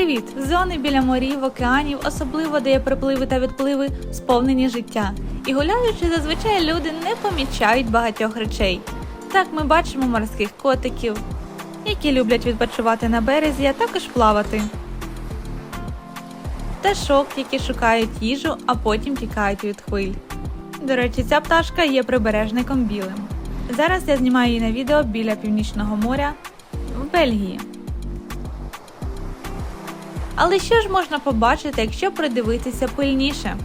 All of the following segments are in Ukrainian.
Привіт! Зони біля морів, океанів, особливо де є припливи та відпливи, сповнені життя. І гуляючи, зазвичай люди не помічають багатьох речей. Так ми бачимо морських котиків, які люблять відпочивати на березі, а також плавати. Пташок, які шукають їжу, а потім тікають від хвиль. До речі, ця пташка є прибережником білим. Зараз я знімаю її на відео біля північного моря в Бельгії. Але що ж можна побачити, якщо придивитися пильніше?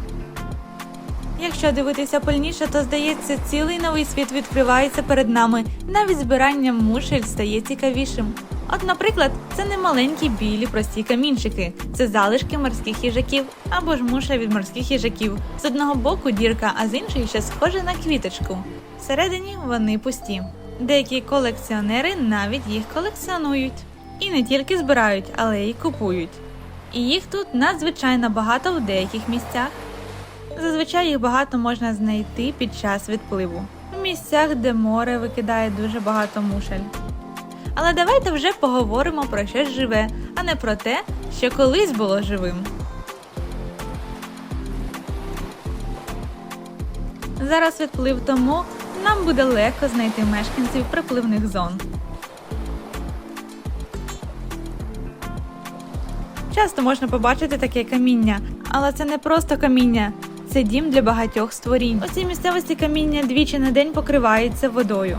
Якщо дивитися пильніше, то здається, цілий новий світ відкривається перед нами. Навіть збирання мушель стає цікавішим. От, наприклад, це не маленькі білі прості камінчики, це залишки морських їжаків або ж муша від морських їжаків. З одного боку дірка, а з іншої ще схоже на квіточку. Всередині вони пусті. Деякі колекціонери навіть їх колекціонують. І не тільки збирають, але й купують. І їх тут надзвичайно багато в деяких місцях. Зазвичай їх багато можна знайти під час відпливу в місцях, де море викидає дуже багато мушель. Але давайте вже поговоримо про щось живе, а не про те, що колись було живим. Зараз відплив тому нам буде легко знайти мешканців припливних зон. Часто можна побачити таке каміння, але це не просто каміння, це дім для багатьох створінь. У цій місцевості каміння двічі на день покривається водою.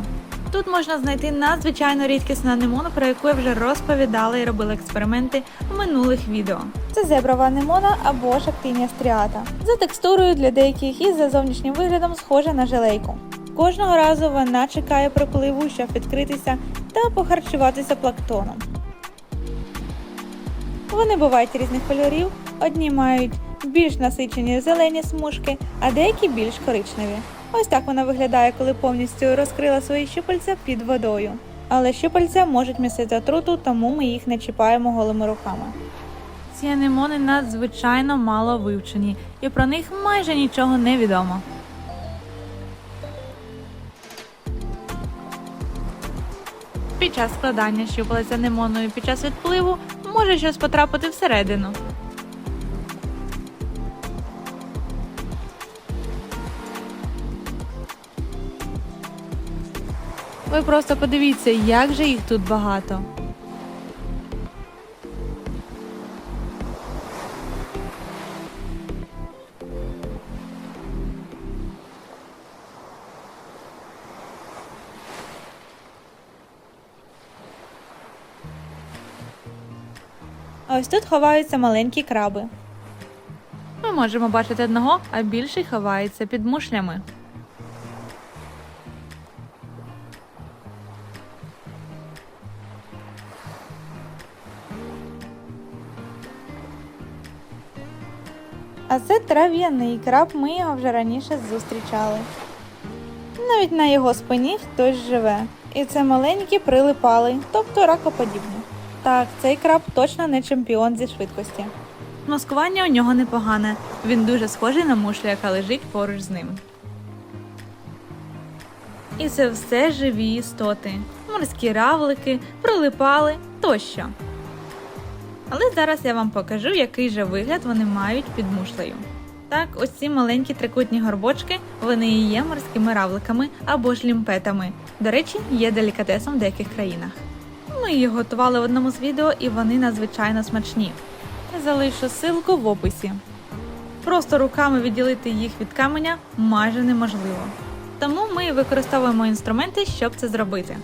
Тут можна знайти надзвичайно рідкісну анемону, про яку я вже розповідала і робила експерименти в минулих відео. Це зеброва анемона або ж актинія стріата. За текстурою для деяких і за зовнішнім виглядом схожа на желейку. Кожного разу вона чекає припливу, щоб відкритися та похарчуватися плактоном. Вони бувають різних кольорів, одні мають більш насичені зелені смужки, а деякі більш коричневі. Ось так вона виглядає, коли повністю розкрила свої щупальця під водою. Але щупальця можуть містити отруту, тому ми їх не чіпаємо голими руками. Ці анемони надзвичайно мало вивчені, і про них майже нічого не відомо. Під час складання щупалець анемоною під час відпливу може щось потрапити всередину. Ви просто подивіться, як же їх тут багато. Ось тут ховаються маленькі краби. Ми можемо бачити одного, а більший ховається під мушлями. А це трав'яний краб, ми його вже раніше зустрічали. Навіть на його спині хтось живе. І це маленькі прилипали, тобто ракоподібні. Так, цей краб точно не чемпіон зі швидкості. Маскування у нього непогане. Він дуже схожий на мушлю, яка лежить поруч з ним. І це все живі істоти. Морські равлики, прилипали тощо. Але зараз я вам покажу, який же вигляд вони мають під мушлею. Так, ось ці маленькі трикутні горбочки, вони і є морськими равликами або ж лімпетами. До речі, є делікатесом в деяких країнах. Ми їх готували в одному з відео, і вони надзвичайно смачні. Залишу ссылку в описі. Просто руками відділити їх від каменя майже неможливо. Тому ми використовуємо інструменти, щоб це зробити.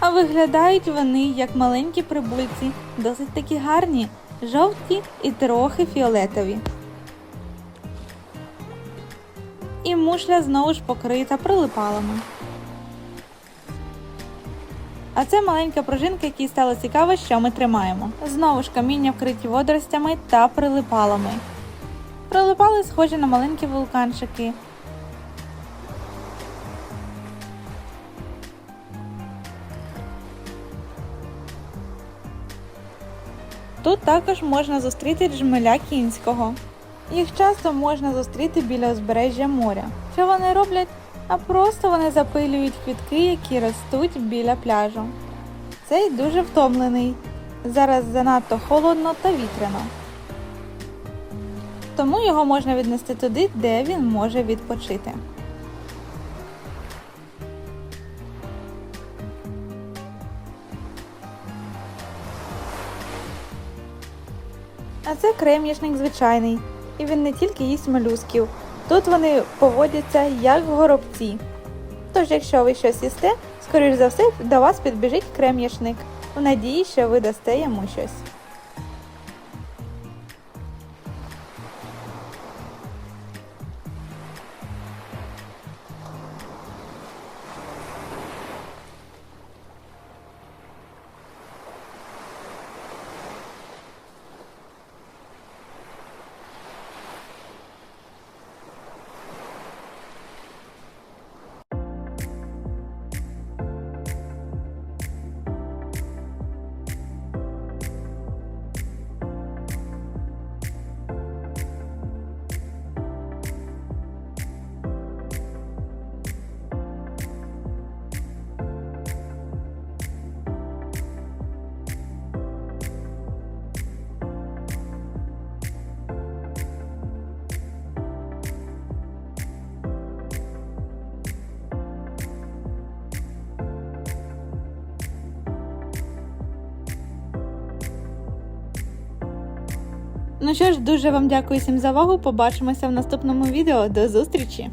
А виглядають вони як маленькі прибульці, досить такі гарні, жовті і трохи фіолетові. І мушля знову ж покрита прилипалами. А це маленька пружинка, якій стало цікаво, що ми тримаємо. Знову ж каміння вкриті водоростями та прилипалами. Прилипали схожі на маленькі вулканчики. Тут також можна зустріти джмеля кінського. Їх часто можна зустріти біля узбережжя моря. Що вони роблять? А просто вони запилюють квітки, які ростуть біля пляжу. Цей дуже втомлений. Зараз занадто холодно та вітряно. Тому його можна віднести туди, де він може відпочити. А це крем'яшник звичайний. І він не тільки їсть молюсків. Тут вони поводяться як горобці. Тож, якщо ви щось їсте, скоріш за все до вас підбіжить крем'яшник В надії, що ви дасте йому щось. Ну що ж, дуже вам дякую всім за увагу. Побачимося в наступному відео. До зустрічі!